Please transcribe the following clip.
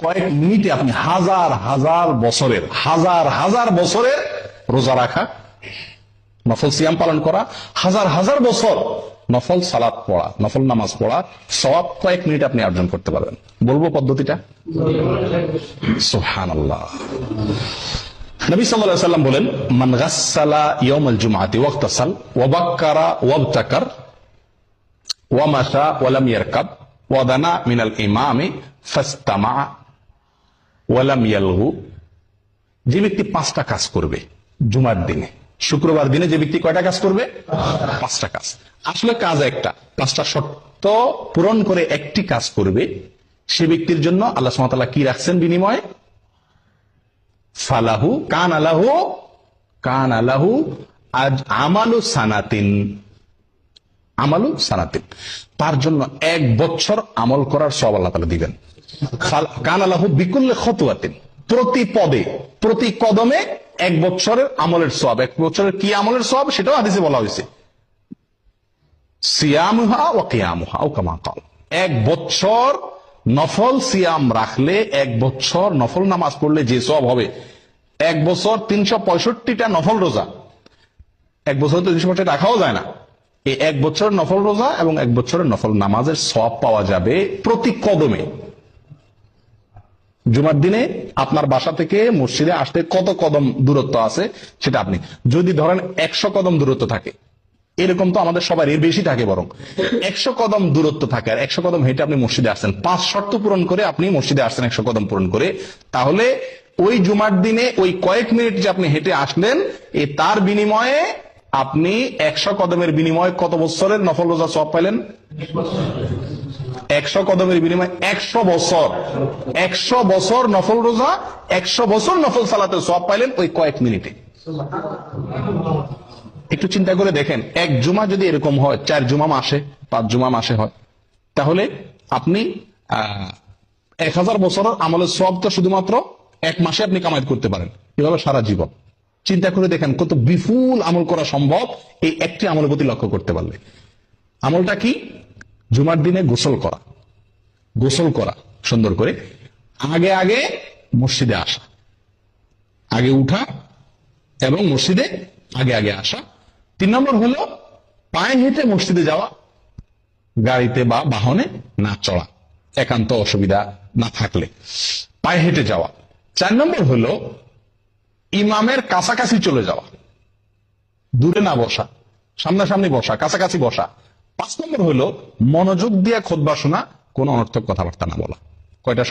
কয়েক মিনিটে আপনি হাজার হাজার বছরের, হাজার হাজার বছরের রোজা রাখা, নফল সিয়াম পালন করা, হাজার হাজার বছর নফল সালাত পড়া, নফল নামাজ পড়া সব কয়েক মিনিট আপনি অর্জন করতে পারবেন। বলব পদ্ধতিটা? সুহান আল্লাহ নবী সাল্লাল্লাহু সাল্লাম বলেন, মান গাসসালা ইয়াউমাল জুমআতি ওয়াক্তাসাল ওয়া বাক্কারা ওয়াবতাকার ওয়া মাশা ওয়া লাম ইয়ারকাব। ওয়া দানা মিনাল ফাস্তামা ওয়া লাম ইয়ালগু যে ব্যক্তি পাঁচটা কাজ করবে জুমার দিনে। শুক্রবার দিনে যে ব্যক্তি কয়টা কাজ করবে? পাঁচটা কাজ। আসলে কাজ একটা। পাঁচটা শর্ত পূরণ করে একটি কাজ করবে সে ব্যক্তির জন্য আল্লাহ সুবহানাহু কি রাখছেন বিনিময়ে? ফালাহু কান আলাহু কান আলাহু আজ আমালু সানাতিন। আমালু সানাতিন তার জন্য এক বছর আমল করার সব আল্লাহ তালা দিবেন। কান আলাহু বিকুল্লে খতুয়াতিন প্রতি পদে, প্রতি কদমে এক বছরের আমলের সব এক বছরের কি আমলের সব সেটাও হাদিসে বলা হয়েছে। সিয়ামুহা ও কিয়ামুহা ও কামা কাল। এক বছর নফল সিয়াম রাখলে, এক বছর নফল নামাজ পড়লে যে সব হবে, এক বছর তিনশো পঁয়ষট্টিটা নফল রোজা। এক বছর তো তিনশো পঁয়ষট্টি রাখাও যায় না। এই এক বছর নফল রোজা এবং এক বছরের নফল নামাজের সব পাওয়া যাবে প্রতি কদমে। জুমার দিনে আপনার বাসা থেকে মসজিদে আসতে কত কদম দূরত্ব আছে সেটা আপনি যদি ধরেন একশো কদম দূরত্ব থাকে, এরকম তো আমাদের সবার এর বেশি থাকে বরং। একশো কদম দূরত্ব থাকে আর একশো কদম হেঁটে আপনি মসজিদে আসছেন। পাঁচ শর্ত পূরণ করে আপনি মসজিদে আসছেন একশো কদম পূরণ করে। তাহলে ওই জুমার দিনে ওই কয়েক মিনিট যে আপনি হেঁটে আসলেন, এ তার বিনিময়ে আপনি একশো কদমের বিনিময়ে কত বছরের নফল রোজা সব পাইলেন? একশো কদমের বিনিময়ে একশো বছর। একশো বছর নফল রোজা, একশো বছর নফল সালাতে সব পাইলেন ওই কয়েক মিনিটে। একটু চিন্তা করে দেখেন, এক জুমা যদি এরকম হয়, চার জুমা মাসে, পাঁচ জুমা মাসে হয়, তাহলে আপনি এক হাজার বছরের আমলের সব তো শুধুমাত্র এক মাসে আপনি কামাই করতে পারেন। এভাবে সারা জীবন। চিন্তা করে দেখেন কত বিপুল আমল করা সম্ভব এই একটি আমলের প্রতি লক্ষ্য করতে পারলে। আমলটা কি? জুমার দিনে গোসল করা। গোসল করা, সুন্দর করে। আগে আগে মসজিদে আসা। আগে উঠা এবং মসজিদে আগে আগে আসা। তিন নম্বর হলো পায়ে হেঁটে মসজিদে যাওয়া, গাড়িতে বা বাহনে না চড়া, একান্ত অসুবিধা না থাকলে। পায়ে হেঁটে যাওয়া। চার নম্বর হলো ইমামের কাছাকাছি চলে যাওয়া। দূরে না বসা, সামনাসামনি বসা, কাছাকাছি বসা। পাঁচ নম্বর হলো, মনোযোগ দিয়ে খোদবা শোনা, কোন অনর্থক কথাবার্তা না বলা। কয়টা?